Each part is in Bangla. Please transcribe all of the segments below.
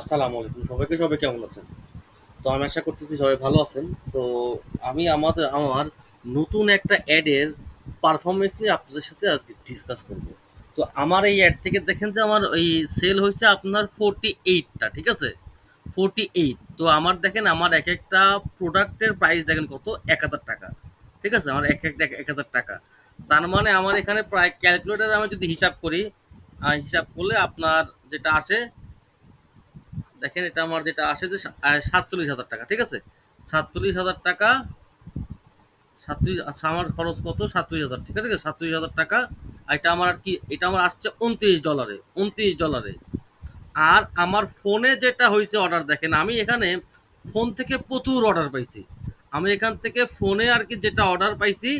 আসসালামু আলাইকুম। সবাইকে, সবাই কেমন আছেন? তো আমি আশা করতেছি সবাই ভালো আছেন। তো আমি আমাদের, আমার নতুন একটা অ্যাডের পারফরমেন্স নিয়ে আপনাদের সাথে আজকে ডিসকাস করব। তো আমার এই অ্যাড থেকে দেখেন যে আমার এই সেল হয়েছে আপনার ফোরটি এইটটা ঠিক আছে? ফোরটি এইট তো আমার দেখেন, আমার এক একটা প্রোডাক্টের প্রাইস দেখেন কত? এক হাজার টাকা, ঠিক আছে? আমার এক একটা, এক হাজার টাকা। তার মানে আমার এখানে প্রায় ক্যালকুলেটার আমি যদি হিসাব করি হিসাব করলে আপনার যেটা আসে দেখেন এটা আমার যেটা আসে যে সাতচল্লিশ হাজার টাকা, ঠিক আছে? সাতচল্লিশ হাজার টাকা, সাতচল্লিশ আচ্ছা আমার খরচ কত? সাতচল্লিশ হাজার, ঠিক আছে? সাতচল্লিশ হাজার টাকা। আর এটা আমার আর কি, এটা আমার আসছে উনত্রিশ ডলারে উনত্রিশ ডলারে। আর আমার ফোনে যেটা হয়েছে অর্ডার দেখেন, আমি এখানে ফোন থেকে প্রচুর অর্ডার পাইছি। আমি এখান থেকে ফোনে আর কি যেটা অর্ডার পাইছি,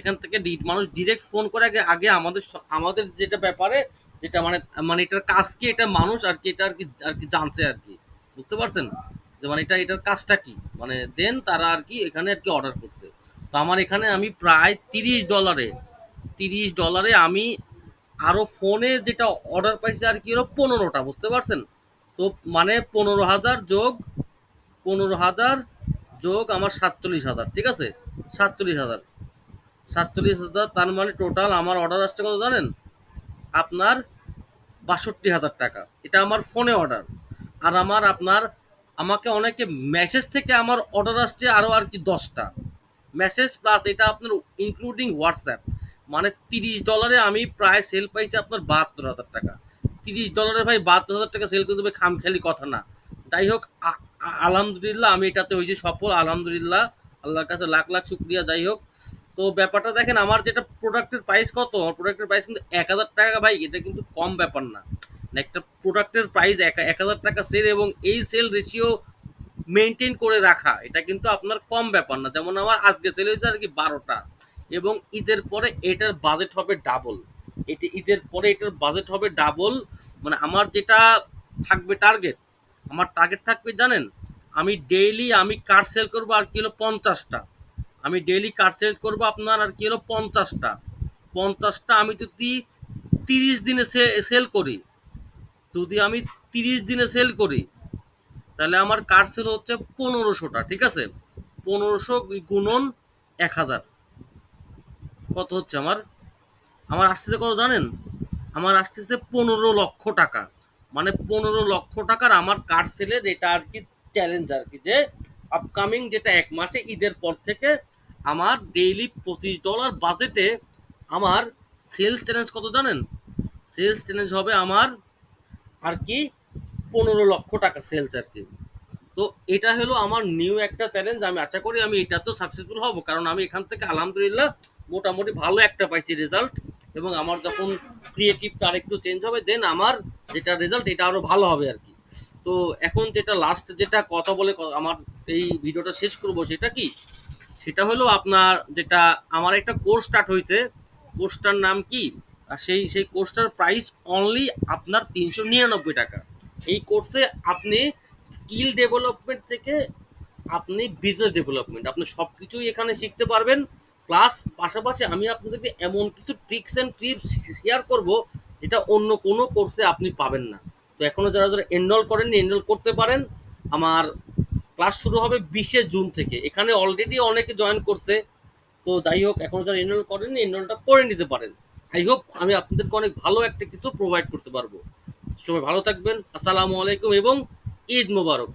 এখান থেকে মানুষ ডিরেক্ট ফোন করে আগে আগে আমাদের আমাদের যেটা ব্যাপারে যেটা মানে মানে এটার কাজ কি? এটা মানুষ আর কি, এটা আর কি আর কি জানছে আর কি। বুঝতে পারছেন? যে মানে এটা, এটার কাজটা কি? মানে দেন তারা আর কি এখানে আর কি অর্ডার করছে। তো আমার এখানে আমি প্রায় তিরিশ ডলারে তিরিশ ডলারে আমি আরও ফোনে যেটা অর্ডার পাইছি আর কি হলো পনেরোটা, বুঝতে পারছেন? তো মানে পনেরো হাজার যোগ, পনেরো হাজার যোগ আমার সাতচল্লিশ হাজার, ঠিক আছে? সাতচল্লিশ হাজার। সাতচল্লিশ হাজার, তার মানে টোটাল আমার অর্ডার আসছে কত জানেন? আপনার বাষট্টি হাজার টাকা। এটা আমার ফোনে অর্ডার আর আমার আপনার, আমাকে অনেকে মেসেজ থেকে আমার অর্ডার আসছে আরও আর কি দশটা। মেসেজ প্লাস এটা আপনার ইনক্লুডিং হোয়াটসঅ্যাপ মানে তিরিশ ডলারে আমি প্রায় সেল পাইছি আপনার বাহাত্তর হাজার টাকা। তিরিশ ডলারে ভাই বাহাত্তর হাজার টাকা সেল করতে হবে খামখেয়ালি কথা না। যাই হোক আলহামদুলিল্লাহ আমি এটাতে হয়েছি সফল, আলহামদুলিল্লাহ। আল্লাহর কাছে লাখ লাখ শুক্রিয়া, যাই হোক। তো ব্যাপারটা দেখেন, আমার যেটা প্রোডাক্টের প্রাইস কত? আমার প্রোডাক্টের প্রাইস কিন্তু এক হাজার টাকা ভাই, এটা কিন্তু কম ব্যাপার না। মানে একটা প্রোডাক্টের প্রাইস এক এক হাজার টাকা সেল এবং এই সেল রেশিও মেনটেন করে রাখা, এটা কিন্তু আপনার কম ব্যাপার না। যেমন আমার আজকে সেল হয়েছে আর কি বারোটা, এবং ঈদের পরে এটার বাজেট হবে ডাবল এটি ঈদের পরে এটার বাজেট হবে ডাবল মানে আমার যেটা থাকবে টার্গেট আমার টার্গেট থাকবে জানেন, আমি ডেইলি আমি কার সেল করব আর কি হলো পঞ্চাশটা। আমি ডেইলি কার্ড সেল করব আপনার আর কি হলো পঞ্চাশটা। পঞ্চাশটা আমি যদি তিরিশ দিনে সেল করি, যদি আমি তিরিশ দিনে সেল করি, তাহলে আমার কার্ড সেল হচ্ছে পনেরোশোটা, ঠিক আছে? পনেরোশো গুণন এক হাজার। কত হচ্ছে আমার? আমার আসতেছে কত জানেন? আমার আসতেছে পনেরো লক্ষ টাকা। মানে পনেরো লক্ষ টাকার আমার কার সেলের এটা আর কি চ্যালেঞ্জ আর কি যে আপকামিং যেটা এক মাসে ঈদের পর থেকে আমার ডেইলি পঁচিশ ডলার বাজেটে আমার সেলস চ্যালেঞ্জ কত জানেন? সেলস চ্যালেঞ্জ হবে আমার আর কি পনেরো লক্ষ টাকা সেলস আর কি। তো এটা হলো আমার নিউ একটা চ্যালেঞ্জ আমি আশা করি আমি এটা তো সাকসেসফুল হব, কারণ আমি এখান থেকে আলহামদুলিল্লাহ মোটামুটি ভালো একটা পাইছি রেজাল্ট এবং আমার যখন ক্রিয়েটিভটা আরেকটু চেঞ্জ হবে দেন আমার যেটা রেজাল্ট এটা আরও ভালো হবে আর কি। তো এখন যেটা লাস্ট যেটা কথা বলে, আমার এই ভিডিওটা শেষ করব সেটা কি? সেটা হলো আপনার যেটা আমার একটা কোর্স স্টার্ট হয়েছে। কোর্সটার নাম কি? আর সেই সেই কোর্সটার প্রাইস অনলি আপনার তিনশো নিরানব্বই টাকা। এই কোর্সে আপনি স্কিল ডেভেলপমেন্ট থেকে আপনি বিজনেস ডেভেলপমেন্ট আপনি সব কিছুই এখানে শিখতে পারবেন। প্লাস পাশাপাশি আমি আপনাদেরকে এমন কিছু ট্রিক্স অ্যান্ড টিপস শেয়ার করব যেটা অন্য কোনো কোর্সে আপনি পাবেন না। তো এখনও যারা যারা এনরোল করেননি এনরোল করতে পারেন। আমার ক্লাস শুরু হবে বিশে জুন থেকে। এখানে অলরেডি অনেকে জয়েন করছে। তো যাই হোক এখনও যারা এনরোল করেননি এনরোলটা করে নিতে পারেন। আই হোপ আমি আপনাদেরকে অনেক ভালো একটা কিছু প্রোভাইড করতে পারব। সবাই ভালো থাকবেন। আসসালামু আলাইকুম এবং ঈদ মোবারক।